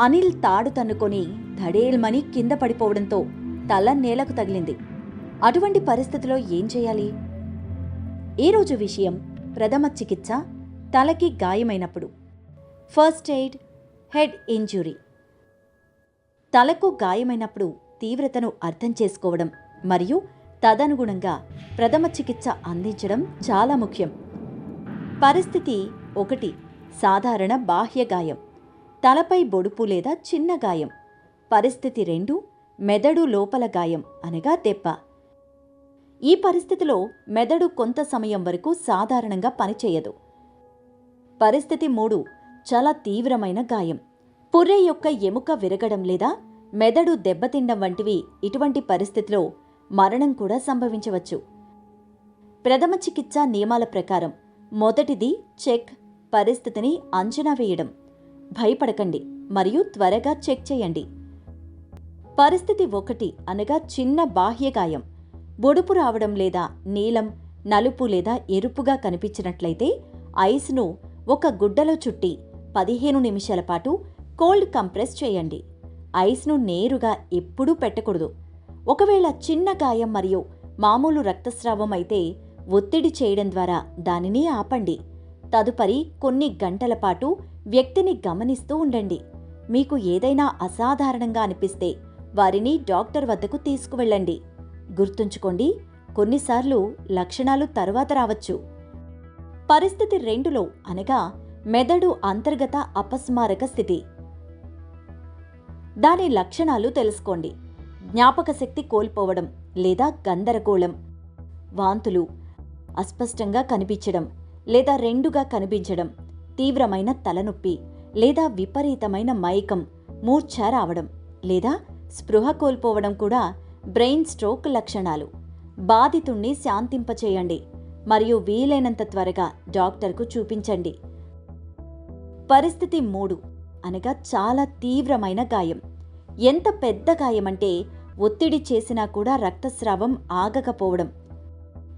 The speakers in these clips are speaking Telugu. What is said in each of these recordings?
అనిల్ తాడు తన్నుకొని ధడేల్మని కింద పడిపోవడంతో తల నేలకు తగిలింది. అటువంటి పరిస్థితిలో ఏం చేయాలి? ఈరోజు విషయం ప్రథమ చికిత్స తలకి గాయమైనప్పుడు. First aid head injury. తలకు గాయమైనప్పుడు తీవ్రతను అర్థం చేసుకోవడం మరియు తదనుగుణంగా ప్రథమ చికిత్స అందించడం చాలా ముఖ్యం. పరిస్థితి ఒకటి సాధారణ బాహ్య గాయం. తలపై బొడుపు లేదా చిన్న గాయం. పరిస్థితి రెండు మెదడు లోపల గాయం అనగా దెబ్బ ఈ పరిస్థితిలో మెదడు కొంత సమయం వరకు సాధారణంగా పనిచేయదు. పరిస్థితి మూడు చాలా తీవ్రమైన గాయం. పుర్రె యొక్క ఎముక విరగడం లేదా మెదడు దెబ్బతిండం వంటివి ఇటువంటి పరిస్థితిలో మరణం కూడా సంభవించవచ్చు. ప్రథమ చికిత్స నియమాల ప్రకారం మొదటిది చెక్ పరిస్థితిని అంచనా వేయడం. భయపడకండి మరియు త్వరగా చెక్ చేయండి. పరిస్థితి ఒకటి అనగా చిన్న బాహ్య గాయం బొడుపు రావడం లేదా నీలం నలుపు లేదా ఎరుపుగా కనిపించినట్లయితే ఐస్ను ఒక గుడ్డలో చుట్టి పదిహేను నిమిషాల పాటు కోల్డ్ కంప్రెస్ చేయండి. ఐస్ను నేరుగా ఎప్పుడూ పెట్టకూడదు. ఒకవేళ చిన్న గాయం మరియు మామూలు రక్తస్రావం అయితే ఒత్తిడి చేయడం ద్వారా దానిని ఆపండి. తదుపరి కొన్ని గంటల పాటు వ్యక్తిని గమనిస్తూ ఉండండి. మీకు ఏదైనా అసాధారణంగా అనిపిస్తే వారిని డాక్టర్ వద్దకు తీసుకువెళ్ళండి. గుర్తుంచుకోండి కొన్నిసార్లు లక్షణాలు తరువాత రావచ్చు. పరిస్థితి రెండులో అనగా మెదడు అంతర్గత అపస్మారక స్థితి. దాని లక్షణాలు తెలుసుకోండి. జ్ఞాపక శక్తి కోల్పోవడం లేదా గందరగోళం వాంతులు అస్పష్టంగా కనిపించడం లేదా రెండుగా కనిపించడం. తీవ్రమైన తలనొప్పి లేదా విపరీతమైన మైకం మూర్ఛ రావడం లేదా స్పృహ కోల్పోవడం కూడా బ్రెయిన్ స్ట్రోక్ లక్షణాలు. బాధితుణ్ణి శాంతింపచేయండి మరియు వీలైనంత త్వరగా డాక్టర్కు చూపించండి. పరిస్థితి మూడు అనగా చాలా తీవ్రమైన గాయం. ఎంత పెద్ద గాయమంటే ఒత్తిడి చేసినా కూడా రక్తస్రావం ఆగకపోవడం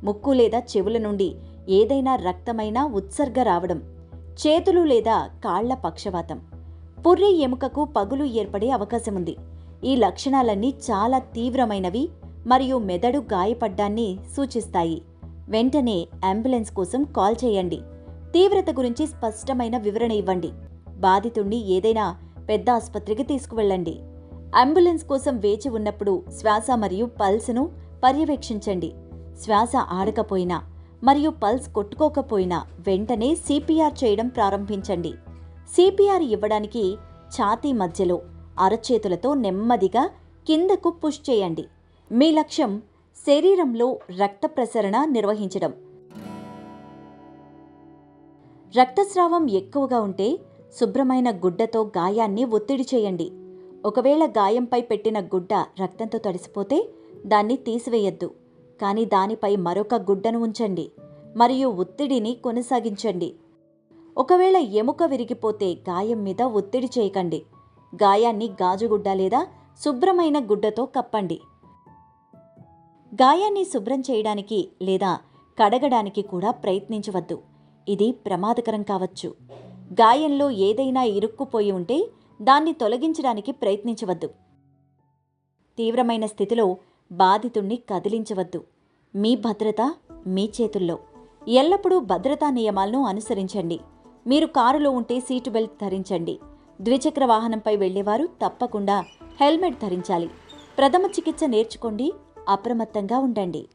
ముక్కు లేదా చెవుల నుండి ఏదైనా రక్తమైన ఉత్సర్గ రావడం. చేతులు లేదా కాళ్ళ పక్షవాతం. పుర్రె ఎముకకు పగులు ఏర్పడే అవకాశం ఉంది ఈ లక్షణాలన్నీ చాలా తీవ్రమైనవి మరియు మెదడు గాయపడ్డాన్ని సూచిస్తాయి. వెంటనే అంబులెన్స్ కోసం కాల్ చేయండి. తీవ్రత గురించి స్పష్టమైన వివరణ ఇవ్వండి. బాధితుణ్ణి ఏదైనా పెద్ద ఆసుపత్రికి తీసుకువెళ్ళండి. అంబులెన్స్ కోసం వేచి ఉన్నప్పుడు శ్వాస మరియు పల్స్ను పర్యవేక్షించండి. శ్వాస ఆడకపోయినా మరియు పల్స్ కొట్టుకోకపోయినా వెంటనే సిపిఆర్ చేయడం ప్రారంభించండి. సిపిఆర్ ఇవ్వడానికి ఛాతీ మధ్యలో అరచేతులతో నెమ్మదిగా కిందకు పుష్ చేయండి. మీ లక్ష్యం శరీరంలో రక్త ప్రసరణ నిర్వహించడం. రక్తస్రావం ఎక్కువగా ఉంటే శుభ్రమైన గుడ్డతో గాయాన్ని ఒత్తిడి చేయండి. ఒకవేళ గాయంపై పెట్టిన గుడ్డ రక్తంతో తడిసిపోతే దాన్ని తీసివేయద్దు. కానీ దానిపై మరొక గుడ్డను ఉంచండి మరియు ఒత్తిడిని కొనసాగించండి. ఒకవేళ ఎముక విరిగిపోతే గాయం మీద ఒత్తిడి చేయకండి. గాయాన్ని గాజుగుడ్డ లేదా శుభ్రమైన గుడ్డతో కప్పండి. గాయాన్ని శుభ్రం చేయడానికి లేదా కడగడానికి కూడా ప్రయత్నించవద్దు. ఇది ప్రమాదకరం కావచ్చు. గాయంలో ఏదైనా ఇరుక్కుపోయి ఉంటే దాన్ని తొలగించడానికి ప్రయత్నించవద్దు. తీవ్రమైన స్థితిలో బాధితుణ్ణి కదిలించవద్దు. మీ భద్రత మీ చేతుల్లో. ఎల్లప్పుడూ భద్రతా నియమాలను అనుసరించండి. మీరు కారులో ఉంటే సీటు బెల్ట్ ధరించండి. ద్విచక్ర వాహనంపై వెళ్ళేవారు తప్పకుండా హెల్మెట్ ధరించాలి. ప్రథమ చికిత్స నేర్చుకోండి. అప్రమత్తంగా ఉండండి.